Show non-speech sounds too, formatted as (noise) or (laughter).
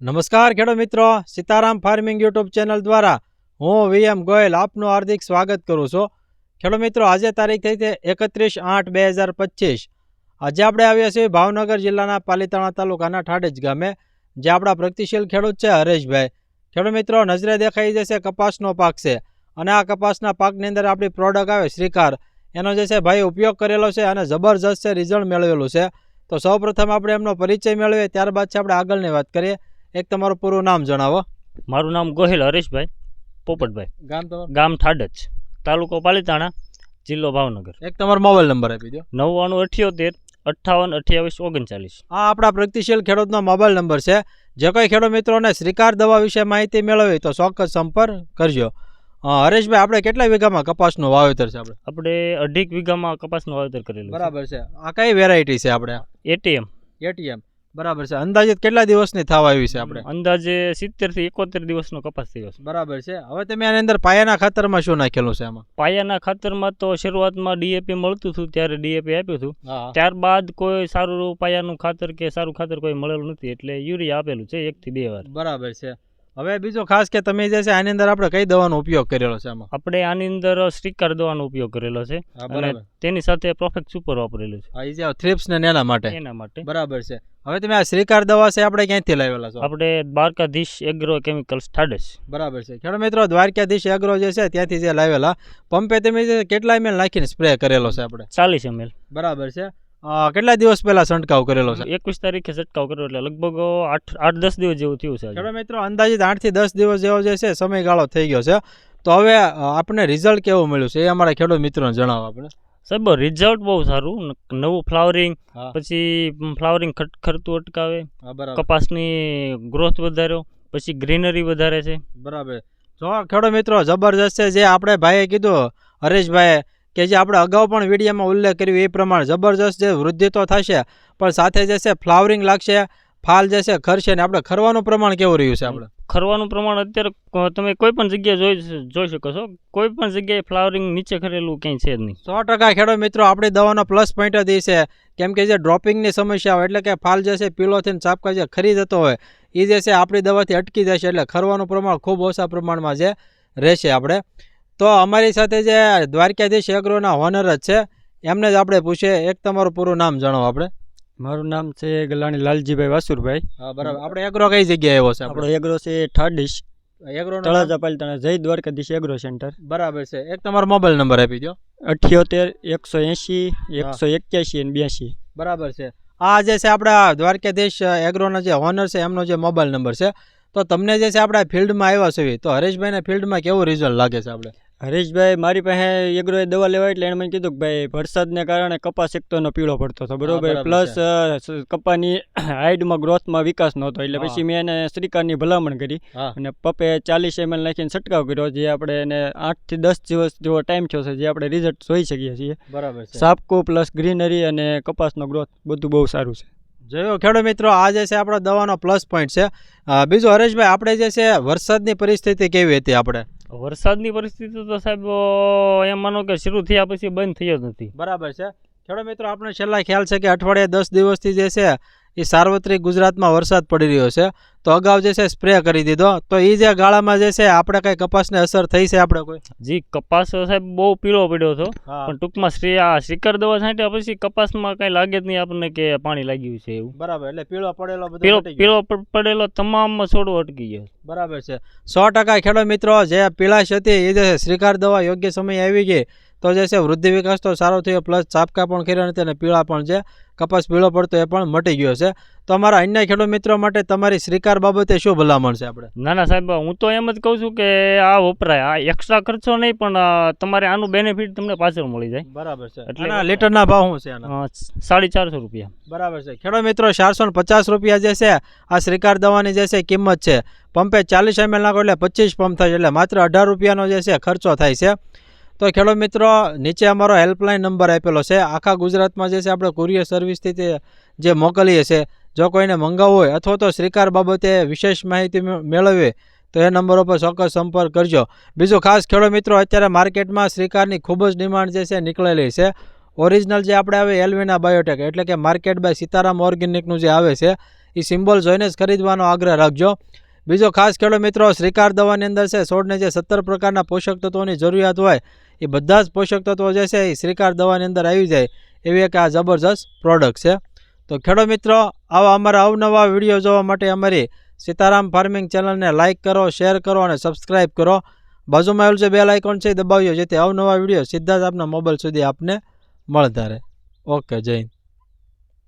નમસ્કાર ખેડૂત મિત્રો, સીતારામ ફાર્મિંગ યુટ્યુબ ચેનલ દ્વારા હું વીએમ ગોયલ આપનું હાર્દિક સ્વાગત કરું છું. ખેડૂત મિત્રો, આજે તારીખ થઈ છે એકત્રીસ આઠ બે હજાર પચીસ. આજે આપણે આવ્યા છીએ ભાવનગર જિલ્લાના પાલીતાણા તાલુકાના ઠાડેજ ગામે, જે આપણા પ્રગતિશીલ ખેડૂત છે હરેશભાઈ. ખેડૂત મિત્રો, નજરે દેખાઈ જશે કપાસનો પાક છે અને આ કપાસના પાકની અંદર આપણી પ્રોડક્ટ આવે શ્રીકાર. એનો જે છે ભાઈ ઉપયોગ કરેલો છે અને જબરજસ્ત છે રિઝલ્ટ મેળવેલું છે. તો સૌપ્રથમ આપણે એમનો પરિચય મેળવીએ, ત્યારબાદ છે આપણે આગળની વાત કરીએ. એક તમારું પૂરું નામ જણાવો. મારું નામ ગોહિલ હરેશભાઈ પોપટભાઈ. ગામ તમારું? ગામ ઠાડજ તાલુકો પાલીતાણા જિલ્લો ભાવનગર. એક તમારો મોબાઈલ નંબર આપી દો. નવ્વાણું અઠ્યોતેર અઠ્ઠાવન અઠ્યાવીસ ઓગણચાલીસ. આ આપણા પ્રગતિશીલ ખેડૂતનો મોબાઈલ નંબર છે. જે કોઈ ખેડૂત મિત્રોને શ્રીકાર દવા વિશે માહિતી મેળવી તો ચોક્કસ સંપર્ક કરજો. હરેશભાઈ આપણે કેટલા વીઘામાં કપાસનું વાવેતર છે આપણે? આપણે અઢીક વીઘામાં કપાસનું વાવેતર કરેલું બરાબર છે. આ કઈ વેરાયટી છે આપણે? એટીએમ એટીએમ બરાબર છે. અંદાજિત કેટલા દિવસની થવા આવી છે આપણે? અંદાજે સિત્તેરથી એકોતેર દિવસનો કપાસ થયો છે. બરાબર છે. હવે તમે આની અંદર પાયાના ખાતરમાં શું નાખેલું છે આમાં? પાયાના ખાતરમાં તો શરૂઆતમાં ડીએપી મળતું હતું ત્યારે ડીએપી આપ્યું હતું. ત્યારબાદ કોઈ સારું પાયાનું ખાતર કે સારું ખાતર કોઈ મળેલું નથી એટલે યુરિયા આપેલું છે એક થી બે વાર. બરાબર છે. હવે બીજો ખાસ કે તમે જે છે આની અંદર આપણે કઈ દવાનો ઉપયોગ કરેલો છે આમાં? આપણે આની અંદર સ્ટીકર દવાનો ઉપયોગ કરેલો છે. અને તેની સાથે પ્રોફેક્ટ સુપર વાપરેલું છે. એ જે થ્રિપ્સ ને એના માટે? એના માટે. બરાબર છે. હવે તમે આ શ્રીકાર દવા છે આપણે ક્યાંથી લાવેલા છો? આપણે દ્વારકાધીશ એગ્રો કેમિકલ્સ થાડસ બરાબર છે. ખેડૂત મિત્રો દ્વારકાધીશ એગ્રો જે છે ત્યાંથી જે લાવેલા. પંપે તમે જે કેટલા એમએલ નાખીને સ્પ્રે કરેલો છે આપણે? ચાલીસ એમએલ બરાબર છે. કેટલા દિવસ પહેલા છંટકાવ કરેલો છે? એકવીસ તારીખે છંટકાવ કર્યો એટલે લગભગ આઠ આઠ દસ દિવસ જેવું થયું છે. ખેડૂત મિત્રો અંદાજિત આઠથી દસ દિવસ જેવો જે છે સમયગાળો થઈ ગયો છે. તો હવે આપણે રિઝલ્ટ કેવું મળ્યું છે? એ અમારા ખેડૂત મિત્રોને જણાવો આપણે. સાહેબ રિઝલ્ટ બહુ સારું. નવું ફ્લાવરિંગ પછી ફ્લાવરિંગ ખરતું અટકાવે. કપાસની ગ્રોથ વધાર્યો પછી ગ્રીનરી વધારે છે. બરાબર. જો ખેડૂત મિત્રો જબરજસ્ત છે જે આપણે ભાઈએ કીધું હરેશભાઈએ કે જે આપણે અગાઉ પણ વિડીયોમાં ઉલ્લેખ કર્યો એ પ્રમાણે જબરજસ્ત જે વૃદ્ધિ તો થશે પણ સાથે જે છે ફ્લાવરિંગ લાગશે ફાલ જે છે ખરશે ને આપણે ખરવાનું પ્રમાણ કેવું રહ્યું છે આપણે? ખરવાનું પ્રમાણ અત્યારે તમે કોઈ પણ જગ્યાએ જોઈ જોઈ શકો છો. કોઈ પણ જગ્યાએ ફ્લાવરિંગ નીચે ખરેલું ક્યાંય છે જ નહીં. સો ટકા ખેડૂત મિત્રો આપણી દવાનો પ્લસ પોઈન્ટ જ એ છે. કેમ કે જે ડ્રોપિંગની સમસ્યા હોય એટલે કે ફાલ જે છે પીળો થઈને ચાપકા જે ખરી જતો હોય એ જે છે આપણી દવાથી અટકી જશે એટલે ખરવાનું પ્રમાણ ખૂબ ઓછા પ્રમાણમાં જે રહેશે આપણે. તો અમારી સાથે જે દ્વારકાધીશ એગ્રોના હોનર જ છે એમને જ આપણે પૂછીએ. એક તમારું પૂરું નામ જણાવો આપણે. મારું નામ છે ગલાણી લાલજીભાઈ વાસુરભાઈ. હા બરાબર. આપણે એગ્રો કઈ જગ્યાએ આવ્યો છે આપણો? એગ્રો છે ઠાડીશ. એગ્રો તળાજા પાલતાણા જય દ્વારકાધીશ એગ્રો સેન્ટર. બરાબર છે. એક તમારો મોબાઈલ નંબર આપી દો અઠ્યોતેર એકસો એંશી એકસો એક્યાસી અને બ્યાસી બરાબર છે. આ જે છે આપણા દ્વારકાધીશ એગ્રોના જે ઓનર છે એમનો જે મોબાઈલ નંબર છે. તો તમને જે છે આપણા ફિલ્ડમાં આવ્યા છે તો હરેશભાઈના ફિલ્ડમાં કેવું રિઝલ્ટ લાગે છે આપણે? હરેશભાઈ મારી પાસે એગ્રોએ દવા લેવા એટલે એણે મને કીધું કે ભાઈ વરસાદને કારણે કપાસ એકતોનો પીળો પડતો હતો બરોબર? પ્લસ કપાની (clears throat) હાઈડમાં ગ્રોથમાં વિકાસ નહોતો એટલે પછી મેં એને શ્રીકારની ભલામણ કરી અને પપ્પે ચાલીસ એમએલ નાખીને છંટકાવ કર્યો જે આપણે એને આઠથી દસ દિવસ જેવો ટાઈમ થયો છે જે આપણે રિઝલ્ટ જોઈ શકીએ છીએ. બરાબર સાપકો પ્લસ ગ્રીનરી અને કપાસનો ગ્રોથ બધું બહુ સારું છે. જોયો ખેડૂત મિત્રો આ જે છે આપણો દવાનો પ્લસ પોઈન્ટ છે. બીજું હરેશભાઈ આપણે જે છે વરસાદની પરિસ્થિતિ કેવી હતી આપણે? વરસાદની પરિસ્થિતિ તો સાહેબ એમ માનો કે શરૂ થયા પછી બંધ જ નથી. બરાબર છે. ખેડૂત મિત્રો, આપણે છેલ્લા ખ્યાલ છે કે અઠવાડિયે દસ દિવસથી જે છે એ સાર્વત્રિક ગુજરાતમાં વરસાદ પડી રહ્યો છે તો અગાઉ જે છે સ્પ્રે કરી દીધો તો એ જે ગાળામાં જે છે આપણે કઈ કપાસને અસર થઈ છે આપણે કોઈ? જી કપાસ સાહેબ બહુ પીળો પડ્યો હતો પણ ટૂંકમાં શ્રી આ શ્રીકર દવા છાંટ્યા પછી કપાસમાં કઈ લાગે જ નહીં આપણને કે પાણી લાગ્યું છે એવું. બરાબર એટલે પીળો પડેલો પીળો પીળો પડેલો તમામ છોડો અટકી ગયો. બરાબર છે. સો ટકા ખેડૂત મિત્રો જે પીળાશ હતી એ જે શ્રીકાર દવા યોગ્ય સમય આવી ગઈ તો જે છે વૃદ્ધિ વિકાસ તો સારો થયો પ્લસ ચાપકા પણ કર્યા નથી અને પીળા પણ છે. કપાસ પીળો પડતો એ પણ મટી ગયો છે. તો અમારા અન્ય ખેડૂત મિત્રો માટે તમારી શ્રીકાર બાબતે શું ભલામણ છે આપણે? ના ના સાહેબ હું તો એમ જ કહું છું કે આ વપરાય આ એક્સ્ટ્રા ખર્ચો નહીં પણ તમારે આનું બેનિફિટ તમને પાછળ મળી જાય. બરાબર છે. એટલે- લીટરના ભાવ શું છે સાડી ચારસો રૂપિયા. બરાબર છે. ખેડૂત મિત્રો ચારસો પચાસ રૂપિયા જે છે આ શ્રીકાર દવાની જે છે કિંમત છે. પંપે ચાલીસ એમએલ નાખો એટલે પચીસ પંપ થાય એટલે માત્ર અઢાર રૂપિયાનો જે છે ખર્ચો થાય છે. તો ખેડૂત મિત્રો, નીચે અમારો હેલ્પલાઇન નંબર આપેલો છે. આખા ગુજરાતમાં જે છે આપણે કુરિયર સર્વિસથી તે જે મોકલીએ છીએ જો કોઈને મંગાવવું હોય અથવા તો શ્રીકાર બાબતે વિશેષ માહિતી મેળવવી તો એ નંબર ઉપર ચોક્કસ સંપર્ક કરજો. બીજું ખાસ ખેડૂત મિત્રો, અત્યારે માર્કેટમાં શ્રીકારની ખૂબ જ ડિમાન્ડ જે છે નીકળેલી છે. ઓરિજિનલ જે આપણે આવે એલવીના બાયોટેક એટલે કે માર્કેટ બાય સીતારામ ઓર્ગેનિકનું જે આવે છે, એ સિમ્બોલ જોઈને જ ખરીદવાનો આગ્રહ રાખજો. બીજો ખાસ ખેડૂત મિત્રો, શ્રીકાર દવાની અંદર છે, છોડને જે સત્તર પ્રકારના પોષક તત્વોની જરૂરિયાત હોય એ બધા જ પોષક તત્વો જે છે એ શ્રીકાર દવાની અંદર આવી જાય એવી એક આ જબરજસ્ત પ્રોડક્ટ છે. તો ખેડો મિત્રો, આવા અમારા અવનવા વીડિયો જોવા માટે અમારી સીતારામ ફાર્મિંગ ચેનલને લાઇક કરો શેર કરો અને સબસ્ક્રાઈબ કરો. બાજુમાં આવેલું જે બેલ આઇકોન છે એ દબાવ્યો જેથી અવનવા વીડિયો સીધા જ આપના મોબાઈલ સુધી આપને મળતા રહે. ઓકે, જય